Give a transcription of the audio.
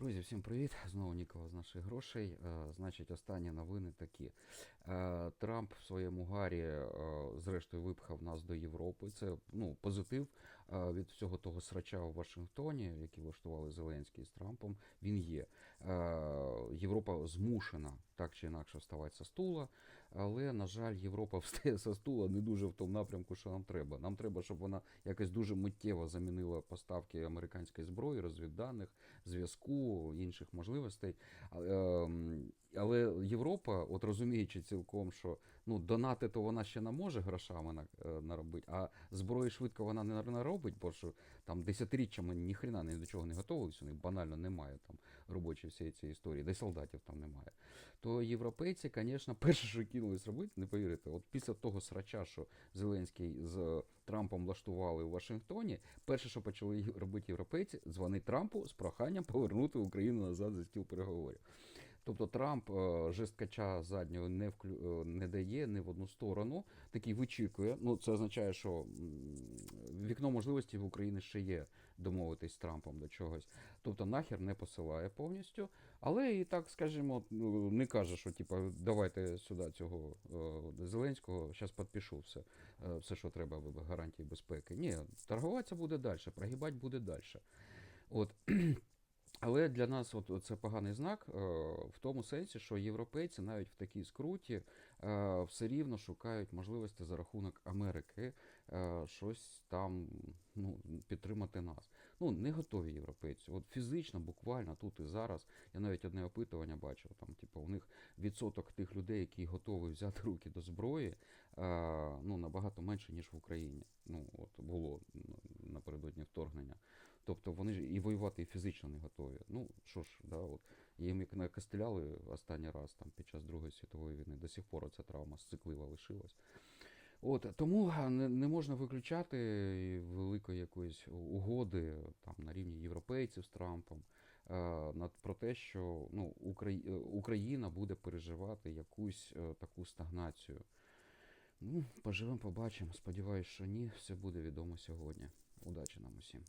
Друзі, всім привіт! Знову Нікола з наших грошей. Е, Значить, останні новини такі. Е, Трамп в своєму гарі, е, зрештою, випхав нас до Європи. Це ну, позитив від всього того срача у Вашингтоні, який влаштували Зеленський з Трампом. Він є. Європа змушена так чи інакше вставати со стула, але, на жаль, Європа встає со стула не дуже в тому напрямку, що нам треба. Нам треба, щоб вона якось дуже миттєво замінила поставки американської зброї, розвідданих, зв'язку, інших можливостей. Ем, Але Європа, от розуміючи цілком, що ну, донати то вона ще не може грошами е, наробити, а зброї швидко вона не наробить, бо що там десятиріччями ніхрена ні до чого не готувалися, у них банально немає там робочої всієї цієї історії, де солдатів там немає. То європейці, звісно, перше, що кинулись робити, не повірите, от після того срача, що Зеленський з Трампом влаштували у Вашингтоні, перше, що почали робити європейці, дзвонить Трампу з проханням повернути Україну назад за стіл переговорів. Тобто Трамп е, жесткача заднього не вклю... е, не дає ні в одну сторону, такий вичікує. Ну це означає, що вікно можливості в Україні ще є домовитись з Трампом до чогось. Тобто нахер не посилає повністю, але і так, скажімо, ну, не каже, що типу, давайте сюди цього е, Зеленського, зараз підпишу все, е, все, що треба гарантії безпеки. Ні, торгуватися буде далі, прогибати буде далі. От. Але для нас от це поганий знак е, в тому сенсі, що європейці навіть в такій скруті е, все рівно шукають можливості за рахунок Америки е, щось там ну, підтримати нас. Ну, не готові європейці. От фізично, буквально тут і зараз. Я навіть одне опитування бачив. Там, типу, у них відсоток тих людей, які готові взяти руки до зброї, ну, набагато менше, ніж в Україні. Ну, от було вторгнення. Тобто вони ж і воювати фізично не готові. Ну що ж, да, от їм як накостеляли останній раз там під час Другої світової війни, до сих пор ця травма сциклива лишилась. От тому не, можна виключати великої якоїсь угоди там на рівні європейців з Трампом е, над про те, що ну е, Україна буде переживати якусь е, таку стагнацію. Ну, поживемо, побачимо. Сподіваюсь, що ні, все буде відомо сьогодні. Удачі нам усім.